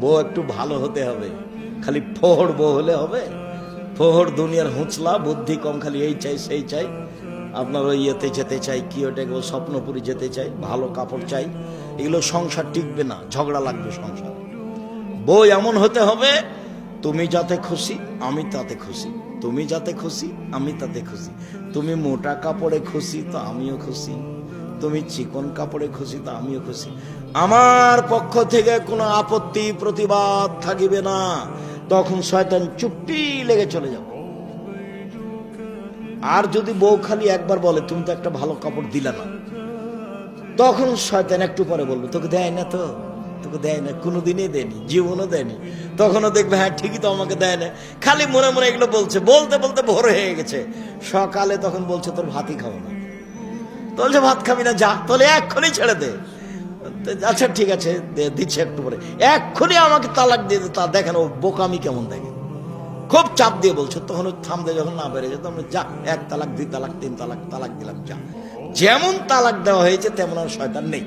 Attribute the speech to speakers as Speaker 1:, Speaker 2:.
Speaker 1: বউ একটু ভালো হতে হবে। খালি ফোহর বউ হলে হবে। ফোহর দুনিয়ার হুঁচলা, বুদ্ধি কম, খালি এই চাই, সেই চাই। আপনার ওই ইয়েতে যেতে চাই, কি ওটাকে স্বপ্নপুরি যেতে চাই, ভালো কাপড় চাই। এগুলো সংসার টিকবে না, ঝগড়া লাগবে সংসার। বউ এমন হতে হবে, তুমি যাতে খুশি, আমি তাতে খুশি। তুমি যাতে খুশি, আমি তাতে খুশি। তুমি মোটা কাপড়ে খুশি, তো আমিও খুশি। তুমি চিকন কাপড়ে খুশি তো আমিও খুশি। আমার পক্ষ থেকে কোনো আপত্তি, প্রতিবাদ থাকিবে না। তখন শয়তান চুপটি লেগে চলে যাবে। আর যদি বউ খালি একবার বলে, তুমি তো একটা ভালো কাপড় দিলে না। তখন শয়তান একটু পরে বলব, তোকে দেয় না তো? তোকে দেয় না? কোনোদিনই দেয়নি, জীবনও দেয়নি। তখনও দেখবে হ্যাঁ ঠিকই তো আমাকে দেয় না। খালি মনে মনে এগুলো বলছে। বলতে বলতে ভোর হয়ে গেছে। সকালে তখন বলছে, তোর ভাতই খাব না। বলছে ভাত খাবি না, যা, তাহলে এক্ষুনি ছেড়ে দে। আচ্ছা ঠিক আছে দিচ্ছে একটু পরে। এক্ষুনি আমাকে তালাক দিয়ে তা দেখেন, ও বোকামি কেমন দেখে। খুব চাপ দিয়ে বলছে, তখন থামতে যখন না বেড়ে তখন যা, এক তালাক, দুই তালাক, তিন তালাক তালাক দিলাম, যা। যেমন তালাক দেওয়া হয়েছে, তেমন আর শয়তান নেই।